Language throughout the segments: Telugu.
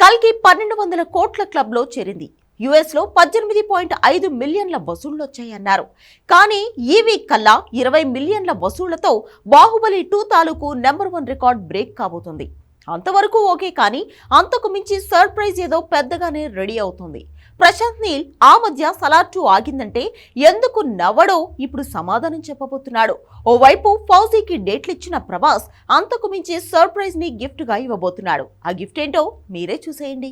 కల్కి పన్నెండు వందల కోట్ల క్లబ్లో చేరింది. యుఎస్లో పద్దెనిమిది పాయింట్ ఐదు మిలియన్ల వసూళ్ళు వచ్చాయన్నారు కానీ ఈ వీక్ కల్లా ఇరవై మిలియన్ల వసూళ్ళతో బాహుబలి టూ తాలూకు నెంబర్ వన్ రికార్డ్ బ్రేక్ కాబోతుంది. అంతవరకు ఓకే కానీ అంతకు మించి సర్ప్రైజ్ ఏదో పెద్దగానే రెడీ అవుతుంది. ప్రశాంత్ నీల్ ఆ మధ్య సలార్ టూ ఆగిందంటే ఎందుకు నవ్వడో ఇప్పుడు సమాధానం చెప్పబోతున్నాడు. ఓవైపు ఫౌజీకి డేట్లు ఇచ్చిన ప్రభాస్ అంతకు మించి సర్ప్రైజ్ని గిఫ్ట్గా ఇవ్వబోతున్నాడు. ఆ గిఫ్ట్ ఏంటో మీరే చూసేయండి.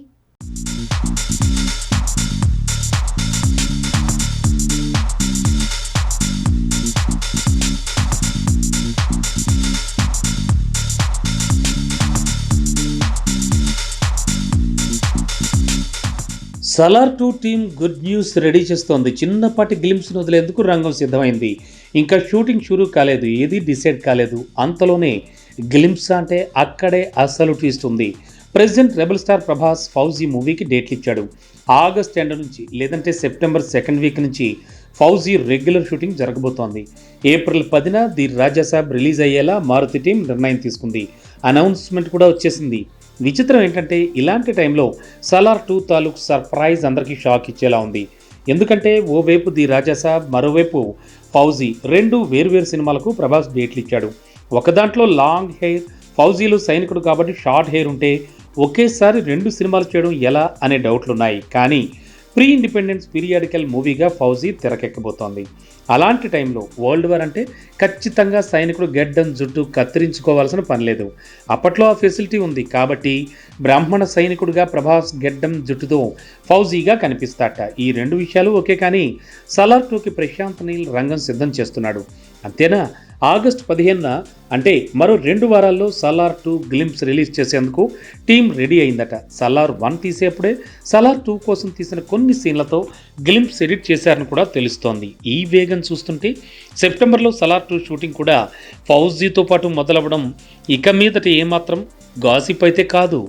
Salaar two team good news ready చేస్తోంది. చిన్నపాటి గ్లిమ్స్ను వదిలేందుకు రంగం సిద్ధమైంది. ఇంకా షూటింగ్ షురూ కాలేదు. ఏది డిసైడ్ కాలేదు. అంతలోనే గ్లిమ్స్ అంటే అక్కడే అసలు ట్విస్ట్ ఉంది. President rebel star Prabhas Fauji మూవీకి డేట్లు ఇచ్చాడు. ఆగస్ట్ ఎండ్ నుంచి లేదంటే సెప్టెంబర్ సెకండ్ వీక్ నుంచి ఫౌజీ రెగ్యులర్ షూటింగ్ జరగబోతోంది. ఏప్రిల్ పదిన ది రాజాసాబ్ రిలీజ్ అయ్యేలా మారుతి టీం నిర్ణయం తీసుకుంది. అనౌన్స్మెంట్ కూడా వచ్చేసింది. విచిత్రం ఏంటంటే ఇలాంటి టైంలో సలార్ టూ తాలూక్ సర్ప్రైజ్ అందరికీ షాక్ ఇచ్చేలా ఉంది. ఎందుకంటే ఓవైపు ది రాజాసాబ్ మరోవైపు ఫౌజీ రెండు వేర్వేరు సినిమాలకు ప్రభాస్ డేట్లు ఇచ్చాడు. ఒక దాంట్లో లాంగ్ హెయిర్ ఫౌజీలు సైనికుడు కాబట్టి షార్ట్ హెయిర్ ఉంటే ఒకేసారి రెండు సినిమాలు చేయడం ఎలా అనే డౌట్లు ఉన్నాయి కానీ ప్రీ ఇండిపెండెన్స్ పీరియాడికల్ మూవీగా ఫౌజీ తెరకెక్కబోతోంది. అలాంటి టైంలో వరల్డ్ వార్ అంటే ఖచ్చితంగా సైనికుడు గెడ్డం జుట్టు కత్తిరించుకోవాల్సిన పనిలేదు అప్పట్లో ఆ ఫెసిలిటీ ఉంది కాబట్టి బ్రాహ్మణ సైనికుడిగా ప్రభాస్ గెడ్డం జుట్టుతో ఫౌజీగా కనిపిస్తాట ఈ రెండు విషయాలు ఓకే కానీ సలార్ టూకి ప్రశాంత్ నీల్ రంగం సిద్ధం చేస్తున్నాడు. అంతేనా? ఆగస్ట్ పదిహేనున అంటే మరో రెండు వారాల్లో సలార్ టూ గ్లిమ్స్ రిలీజ్ చేసేందుకు టీం రెడీ అయిందట. సలార్ వన్ తీసేప్పుడే సలార్ టూ కోసం తీసిన కొన్ని సీన్లతో గ్లిమ్స్ ఎడిట్ చేశారని కూడా తెలుస్తోంది. ఈ వేగం చూస్తుంటే సెప్టెంబర్లో సలార్ టూ షూటింగ్ కూడా ఫౌజీతో పాటు మొదలవ్వడం ఇక మీదట ఏమాత్రం గాసిప్ అయితే కాదు.